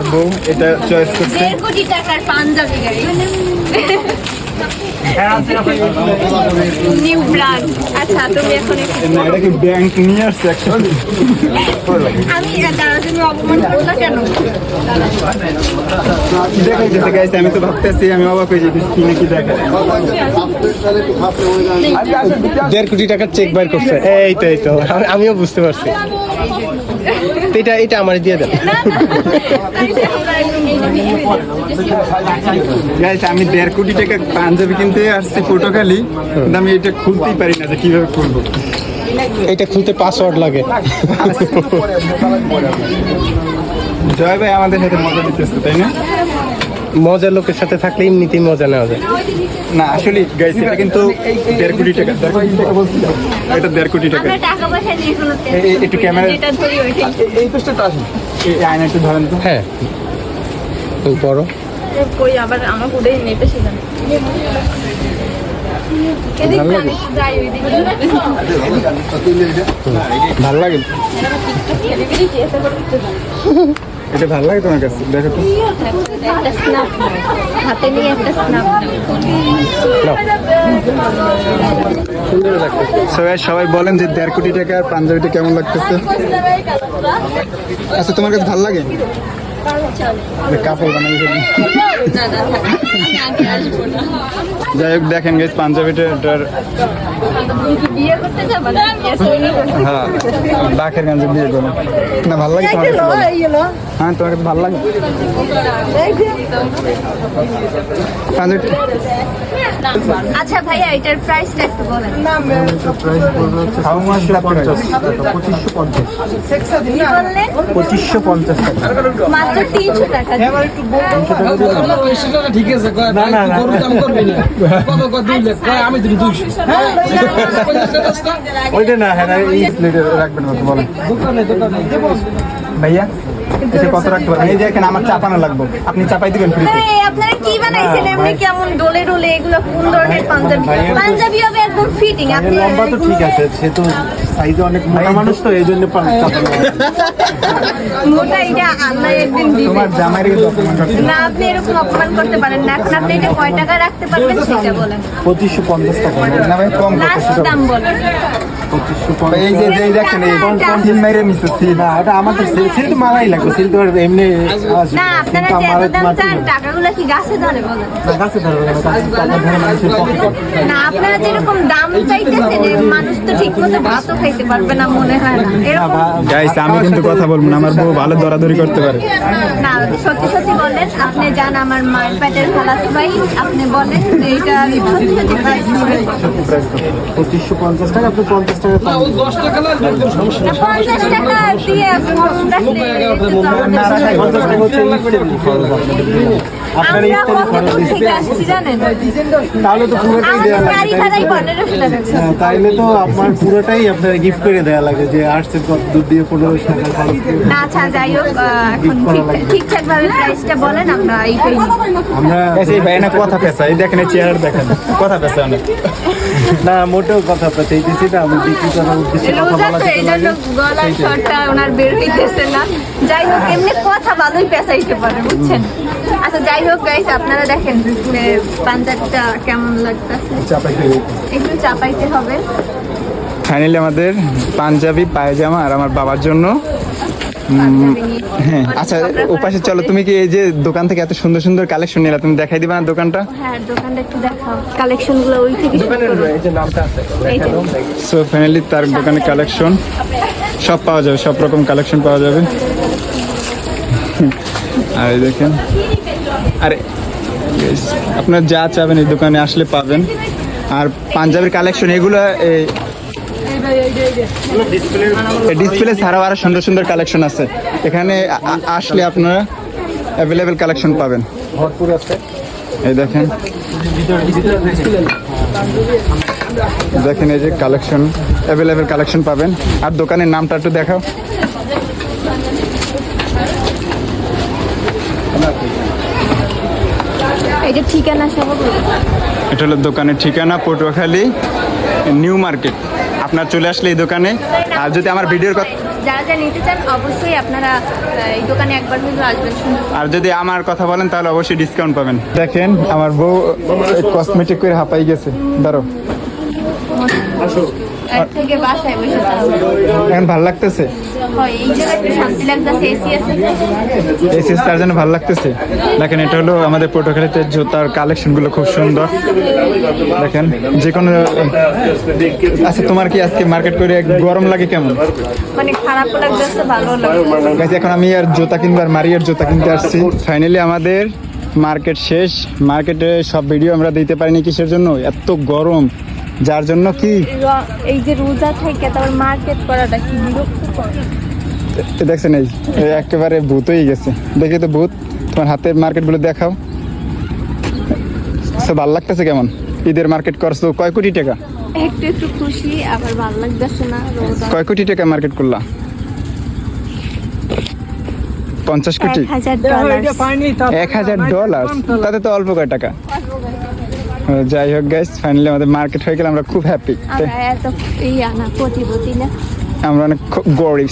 আমার বউ এটা চয়েস করছে। কোটি টাকার পাঞ্জাবি গাড়ি। New brand. আচ্ছা তুমি এখন এটা কি ব্যাংক নিয়ে আসছে একসাথে আমি তারা তুমি অপমান করো না কেন? দেখাইতেছে গাইছে আমি তো ভাবতেছি আমি অবাক হয়ে যাচ্ছি কিনে কি দেখা দেড় কোটি টাকার চেক বাইর করছে। এই তো এই তো। আমি- আমিও বুঝতে পারছি। এটা এটা আমার দিয়ে দেন। আমি দেড় কোটি টাকা পাঞ্জাবি কিনতে আসছি পটুখালি কিন্তু আমি এটা খুলতেই পারি না যে কীভাবে খুলবো। এটা খুলতে পাসওয়ার্ড লাগে। জয় ভাই আমাদের সাথে মজা দিতেছে তাই না? মজার লোকের সাথে থাকলে এমনিতেই মজা নেওয়া যায়। না আসলে গাইছে এটা কিন্তু দেড় কোটি টাকা। দেড় কোটি টাকা বলছি? এটা দেড় কোটি টাকা। আমরা টাকা পয়সা নিয়ে কোনো এ- এ- একটু ক্যামেরা- এই পেজটা তো আসুন এই আয়না একটু ধরেন তো। হ্যাঁ। কই আবার আমার নেপে যাই ওইদিকে। ভালো লাগে? এটা ভালো লাগে তোমার কাছে? দেখো তো। সবাই সবাই বলেন যে দেড় কোটি টাকার পাঞ্জাবিটা কেমন লাগতেছে? আচ্ছা তোমার কাছে ভালো লাগে? কাপড় বানাই যাই হোক, দেখেন পাঞ্জাবিটা হ্যাঁ না, ভালো লাগে তোমার। হ্যাঁ তোমার কাছে ভালো লাগে? আচ্ছা ভাইয়া এটার প্রাইসটা একটু বলেন। বললেন পঁচিশশো পঞ্চাশ। টাকা। মাত্র তিনশো টাকা ঠিক আছে না কয় আমি দিবি দুইশো। ওইটা না হ্যাঁ এই প্লেটে রাখবেন কত বলেন। দোকানে দোকানে। ভাইয়া? এসে কত রাখতে পারবেন? এই যে এখানে আমার চাপানো লাগবে। আপনি চাপাই দিবেন ফ্রিতে আরে, আপনারা কি বানাইছেন? এমনি কেমন ডোলে ডোলে এগুলো কোন ধরনের পাঞ্জাবি? পাঞ্জাবি হবে একদম ফিটিং আপনি লম্বা তো ঠিক আছে সে তো সাইজে অনেক মোটা মানুষ তো এই জন্য মোটা এটা আল্লাহ একদিন দিবে। তোমার করছে। না আপনি এরকম অপমান করতে পারেন না। আপনি এটা কয় টাকা রাখতে পারবেন সেটা বলেন। পঁচিশশো পঞ্চাশ টাকা না ভাই কম করতেছি দাম বলেন। এই যে যে দেখেন এই সিল মেরে নিচ্ছে না এটা আমাদের সেল। সেল মারাই লাগবে। সেল তো এমনি না আপনারা যে এত দাম চান টাকাগুলো কি গাছে ধরে বলেন? গাছে ধরবে না টাকা ধরে না আপনারা যেরকম দাম চাইতেছেন মানুষ তো ঠিক মতো ভাতও খাইতে পারবে না মনে হয় না। এরকম গাইস আমি কিন্তু কথা বলব না আমার বউ ভালো দরাদরি করতে পারে। না সত্যি সত্যি বলেন আপনি যান আমার মায়ের পেটের খালাতো ভাই আপনি বলেন যে এটা সত্যি সত্যি প্রাইস দিবেন পঁচিশশো পঞ্চাশ টাকা আপনি পঞ্চাশ টাকা পঞ্চাশ টাকা দিয়ে পঞ্চাশ টাকা আপনার খরচ তাহলে তো পুরোটাই দেওয়া লাগে হ্যাঁ, তাইলে তো আপনার পুরোটাই আপনার গিফট করে দেওয়া লাগে যে আসছে কত দূর দিয়ে পনেরোশো টাকা খরচ আচ্ছা যাই হোক এখন ঠিকঠাক ভাবে প্রাইসটা বলেন আমরা এইটাই আমরা এই ভাই না কথা পেছা এই দেখেন চেয়ার দেখেন কথা পেছা অনেক। না মোটেও কথা চাইতেছি না আমি বিক্রি করার উদ্দেশ্যে কথা বলা এই জন্য গলার স্বরটা ওনার বের হইতেছে না। যাই হোক এমনি কথা ভালোই পারে বুঝছেন? আচ্ছা যাই হোক গাইস আপনারা দেখেন কেমন লাগতেছে। চাপাইতে একটু চাপাইতে হবে। ফাইনালি আমাদের পাঞ্জাবি পায়জামা আর আমার বাবার জন্য। হ্যাঁ আচ্ছা ওপাশে চলো তুমি কি এই যে দোকান থেকে এত সুন্দর সুন্দর কালেকশন নিলা তুমি দেখাই দিবা না দোকানটা? হ্যাঁ দোকানটা একটু দেখাও। কালেকশনগুলো ওই থেকে শুরু করো। এই যে নামটা আছে সো ফাইনালি তার দোকানে কালেকশন সব পাওয়া যাবে সব রকম কালেকশন পাওয়া যাবে। আর দেখেন আরে আপনার যা চাবেন এই দোকানে আসলে পাবেন। আর পাঞ্জাবের কালেকশন এগুলো ডিসপ্লে ছাড়াও আরও সুন্দর সুন্দর কালেকশন আছে। এখানে আসলে আপনারা অ্যাভেলেবেল কালেকশন পাবেন। ভরপুর আছে এই দেখেন। দেখেন এই যে কালেকশন অ্যাভেলেবেল কালেকশন পাবেন। আর দোকানের নামটা একটু দেখাও। এই যে ঠিকানা সহ এটা হলো দোকানের ঠিকানা পটুয়াখালী নিউ মার্কেট। আপনার চলে আসলে এই দোকানে। আর যদি আমার ভিডিওর কথা যারা যারা নিতে চান অবশ্যই আপনারা এই দোকানে একবার হলেও আসবেন আর যদি আমার কথা বলেন তাহলে অবশ্যই ডিসকাউন্ট পাবেন। দেখেন আমার বউ কসমেটিক করে হাঁপাই গেছে। দাঁড়ো এক থেকে বাসায় বসে এখন ভালো লাগতেছে? এসি তার জন্য ভালো লাগতেছে। দেখেন এটা হলো আমাদের পটুয়াখালীতে জুতার কালেকশনগুলো খুব সুন্দর। দেখেন যে কোনো আচ্ছা তোমার কি আজকে মার্কেট করে গরম লাগে কেমন? মানে এখন আমি আর জুতা কিনবো আর মারিয়ার জুতা কিনতে আসছি। ফাইনালি আমাদের মার্কেট শেষ। মার্কেটে সব ভিডিও আমরা দিতে পারিনি কিসের জন্য? এত গরম। যার জন্য কি? এই যে রোজা থেকে তারপর মার্কেট করাটা কি বিরক্ত দেখছেন এই একেবারে ভূত হয়ে গেছে। দেখি তো ভূত তোমার হাতের মার্কেটগুলো দেখাও। সে ভালো লাগতেছে কেমন? ঈদের মার্কেট করছ কয় কোটি টাকা? একটু একটু খুশি আবার ভালো লাগতেছে না কয় কোটি টাকা মার্কেট করলা? পঞ্চাশ কোটি? এক হাজার ডলার এক হাজার ডলার তাতে তো অল্প কয় টাকা? যাই হোক গাইস ফাইনালি আমাদের মার্কেট হয়ে গেল আমরা খুব হ্যাপি আমরা এত ইয়া না প্রতিপতি না। আমরা অনেক খুব গরিব